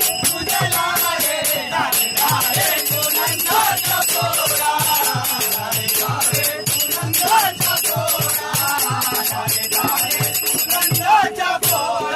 मी नवी तुझ्या Cha